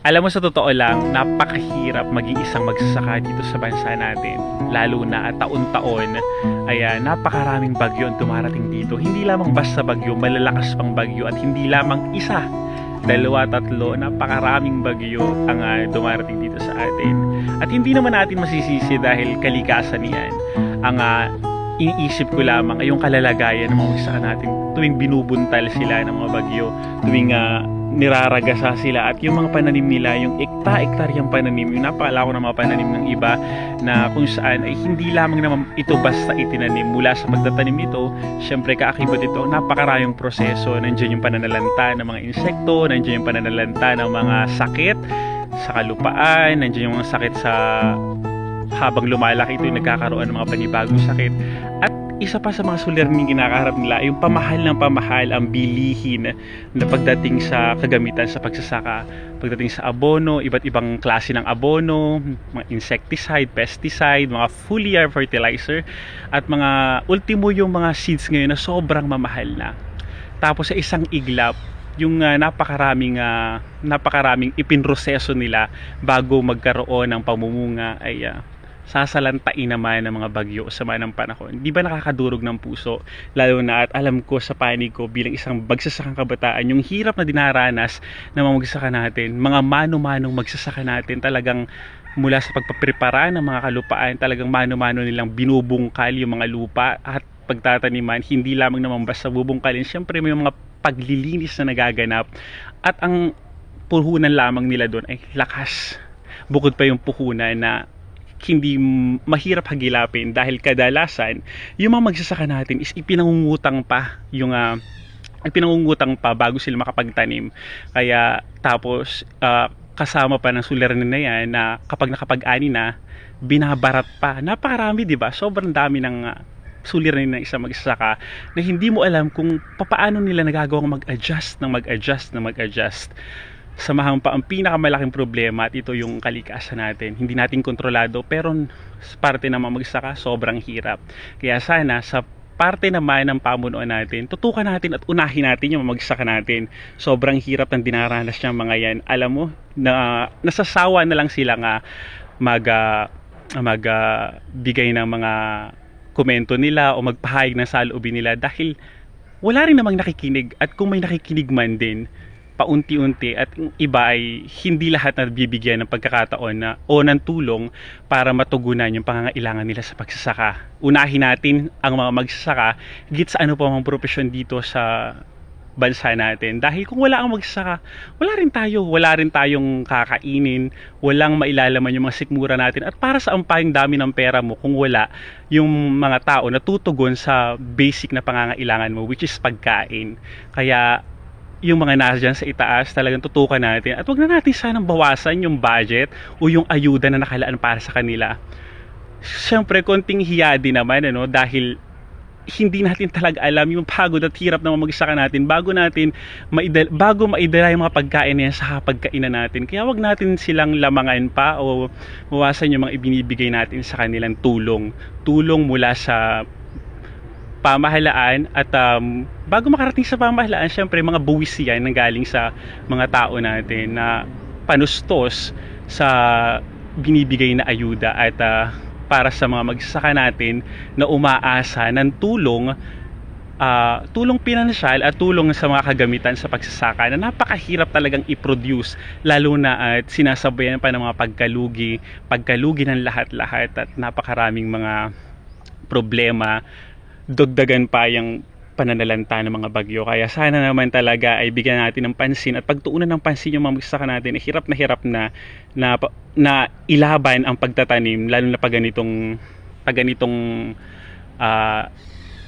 Alam mo sa totoo lang, napakahirap maging isang magsasaka dito sa bansa natin. Lalo na at taon-taon, ay ah, napakaraming bagyo ang dumarating dito. Hindi lamang basta bagyo, malalakas pang bagyo at hindi lamang isa, dalawa, tatlo, napakaraming bagyo ang ah, dumarating dito sa atin. At hindi naman natin masisisi dahil kalikasan niyan. Ang ah, iniisip ko lamang ay yung kalalagayan ng mga magsasaka natin tuwing binubuntal sila ng mga bagyo, tuwing ah, niraragasa sila at yung mga pananim nila, yung ekta-ektar yung pananim, yung napakalako ng mga pananim ng iba na kung saan ay hindi lamang naman ito basta itinanim. Mula sa pagtatanim nito, syempre kaakibat ito, napakarayong proseso, nandiyan yung pananalanta ng mga insekto, nandiyan yung pananalanta ng mga sakit sa kalupaan, nandiyan yung mga sakit sa habang lumalaki ito yung nagkakaroon ng mga panibagong sakit. At isa pa sa mga suliraning kinakaharap nila ay yung pamahal ng pamahal ang bilihin na pagdating sa kagamitan sa pagsasaka. Pagdating sa abono, iba't ibang klase ng abono mga insecticide, pesticide, mga foliar fertilizer at mga ultimo yung mga seeds ngayon na sobrang mamahal na. Tapos sa isang iglap yung ah, napakaraming ah, napakaraming ipinroseso nila bago magkaroon ng pamumunga ay ah, sasalantain naman ng mga bagyo sa manang panahon. Di ba nakakadurog ng puso? Lalo na at alam ko sa panig ko bilang isang magsasakang kabataan, yung hirap na dinaranas ng mga magsasaka natin, mga mano-manong magsasaka natin talagang mula sa pagpaprepara ng mga kalupaan, talagang mano-mano nilang binubungkal yung mga lupa at pagtataniman, hindi lamang naman basta bubungkalin. Siyempre may mga paglilinis na nagaganap at ang puhunan lamang nila doon ay lakas. Bukod pa yung puhunan na hindi mahirap hagilapin dahil kadalasan yung mga magsasaka natin is ipinangungutang pa yung ah, ipinangungutang pa bago sila makapagtanim. Kaya tapos ah, kasama pa ng suliranin na yan na kapag nakapag-ani na binabarat pa. Napakarami di ba? Sobrang dami ng ah, suliranin ng isang magsasaka na hindi mo alam kung papaano nila nagagawang mag-adjust ng mag-adjust ng mag-adjust samahan pa ang pinakamalaking problema at ito yung kalikasan natin. Hindi natin kontrolado pero sa parte ng mga magsaka sobrang hirap. Kaya sana sa parte naman ng pamunuan natin, tutukan natin at unahin natin yung mga magsaka natin. Sobrang hirap ng dinaranas ng mga yan. Alam mo, na, nasasawa na lang sila nga mag, ah, mag ah, bigay ng mga komento nila o magpahayag ng saloobin nila dahil wala rin namang nakikinig at kung may nakikinig man din paunti-unti at iba ay hindi lahat na bibigyan ng pagkakataon na o ng tulong para matugunan yung pangangailangan nila sa pagsasaka. Unahin natin ang mga magsasaka git sa ano pa mga profesyon dito sa bansa natin. Dahil kung wala ang magsasaka, wala rin tayo. Wala rin tayong kakainin, walang mailalaman yung mga sikmura natin. At para sa ampayong dami ng pera mo kung wala yung mga tao na tutugon sa basic na pangangailangan mo, which is pagkain. Kaya yung mga nasa dyan sa itaas, talagang tutukan natin. At wag na natin sanang bawasan yung budget o yung ayuda na nakalaan para sa kanila. Siyempre, konting hiya din naman, ano, dahil hindi natin talaga alam yung pagod at hirap na magsaka natin bago natin maidal, bago maidala yung mga pagkain na yan sa pagkainan natin. Kaya wag natin silang lamangan pa o mawasan yung mga ibinibigay natin sa kanilang tulong. Tulong mula sa pamahalaan at um, bago makarating sa pamahalaan, syempre mga buwis yan nang galing sa mga tao natin na panustos sa binibigay na ayuda at ah, para sa mga magsasaka natin na umaasa ng tulong ah, tulong pinansyal at tulong sa mga kagamitan sa pagsasaka na napakahirap talagang i-produce lalo na at sinasabayan pa ng mga pagkalugi, pagkalugi ng lahat-lahat at napakaraming mga problema dagdagan pa yung pananalanta ng mga bagyo. Kaya sana naman talaga ay bigyan natin ng pansin at pagtuunan ng pansin yung mga magsasaka natin. Eh, hirap na hirap na, na, na ilaban ang pagtatanim lalo na pag ganitong, pag ganitong ah,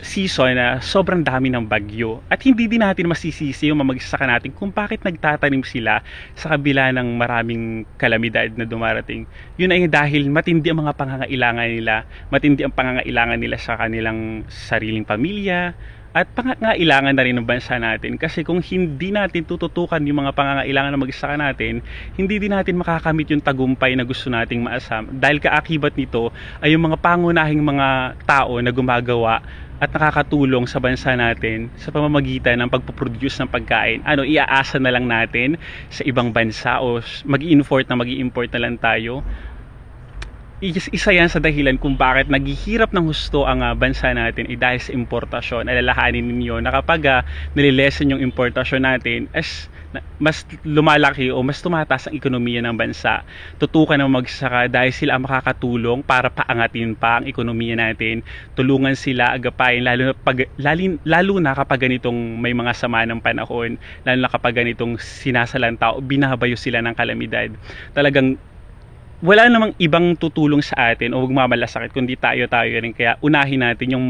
season na sobrang dami ng bagyo. At hindi din natin masisisi yung mga magsasaka natin kung bakit nagtatanim sila sa kabila ng maraming kalamidad na dumarating. Yun ay dahil matindi ang mga pangangailangan nila, matindi ang pangangailangan nila sa kanilang sariling pamilya, at pangangailangan na rin ng bansa natin kasi kung hindi natin tututukan yung mga pangangailangan ng magsasaka natin hindi din natin makakamit yung tagumpay na gusto nating maasam dahil kaakibat nito ay yung mga pangunahing mga tao na gumagawa at nakakatulong sa bansa natin sa pamamagitan ng pagpuproduce ng pagkain. Ano, iaasa na lang natin sa ibang bansa o mag-import na mag-import na lang tayo. Is- isa yan sa dahilan kung bakit naghihirap ng husto ang ah, bansa natin ay dahil sa importasyon. Alalahanin ninyo na kapag uh, nililesen yung importasyon natin, as mas lumalaki o mas tumataas ang ekonomiya ng bansa. Tutukan ng magsaka dahil sila ang makakatulong para paangatin pa ang ekonomiya natin. Tulungan sila agapain lalo na, pag, lalin, lalo na kapag ganitong may mga sama ng panahon, lalo na kapag ganitong sinasalanta o binabayo sila ng kalamidad. Talagang wala namang ibang tutulong sa atin o magmamalasakit kundi tayo-tayo rin. Kaya unahin natin yung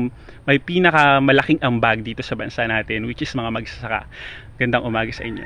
may pinakamalaking ambag dito sa bansa natin which is mga magsasaka. Gandang umaga sa inyo.